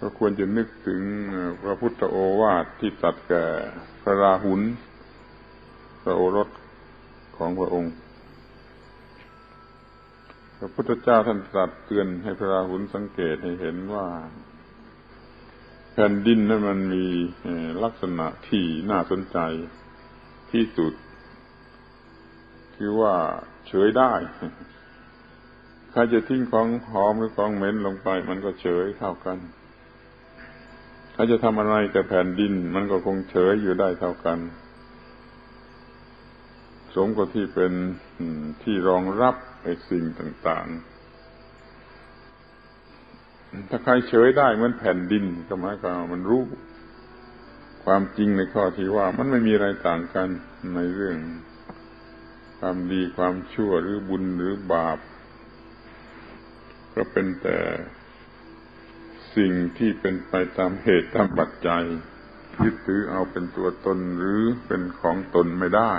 ก็ควรจะนึกถึงพระพุทธโอวาทที่ตัดแก่พระราหุลพระโอรสของพระองค์ พระพุทธเจ้าท่านตรัสเตือนให้พระราหุลสังเกตให้เห็นว่าแผ่นดินนั้นมันมีลักษณะที่น่าสนใจที่สุด คือว่าเฉยได้ใครจะทิ้งของหอมหรือของเหม็นลงไป มันก็เฉยเท่ากัน ถ้าจะทำอะไรกับแผ่นดิน มันก็คงเฉยอยู่ได้เท่ากัน สมกับที่เป็นที่รองรับไอ้สิ่งต่างๆ ถ้าใครเฉยได้เหมือนแผ่นดินก็หมายความมันรู้ ความจริงในข้อที่ว่ามันไม่มีอะไรต่างกันในเรื่อง ความดีความชั่วหรือบุญหรือบาป ก็เป็นแต่ สิ่งที่เป็นไปตามเหตุตามปัจจัยยึดถือเอาเป็นตัวตนหรือเป็นของตนไม่ได้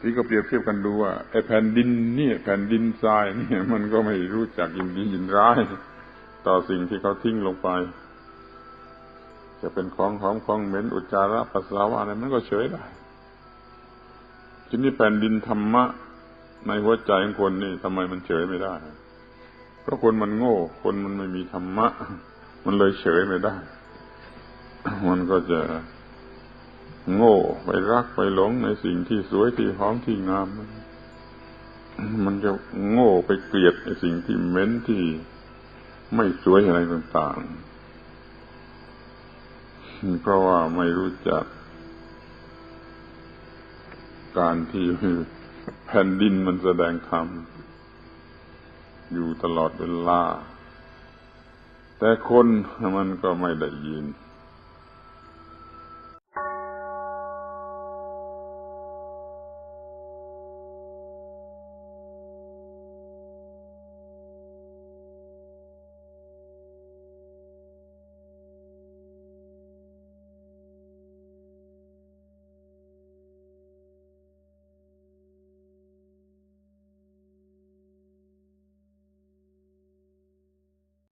ที่ก็เปรียบเทียบกันดูว่าไอ้แผ่นดินเนี่ยแผ่นดินทรายเนี่ยมันก็ไม่รู้จักยินดียินร้าย ต่อสิ่งที่เขาทิ้งลงไป จะเป็นของหอมของเหม็นอุจจาระปัสสาวะอะไรมันก็เฉยได้ทีนี้แผ่นดินธรรมะในหัวใจของคนนี่ทำไมมันเฉยไม่ได้ เพราะคนมันโง่ คนมันไม่มีธรรมะ มันเลยเฉยไม่ได้ มันก็จะโง่ไปรักไปหลงในสิ่งที่สวยที่หอมที่งาม มันจะโง่ไปเกลียดในสิ่งที่เหม็นที่ไม่สวยอะไรต่างๆ เพราะว่าไม่รู้จัก การที่แผ่นดินมันแสดงธรรม อยู่ตลอดเวลา แต่คนมันก็ไม่ได้ยิน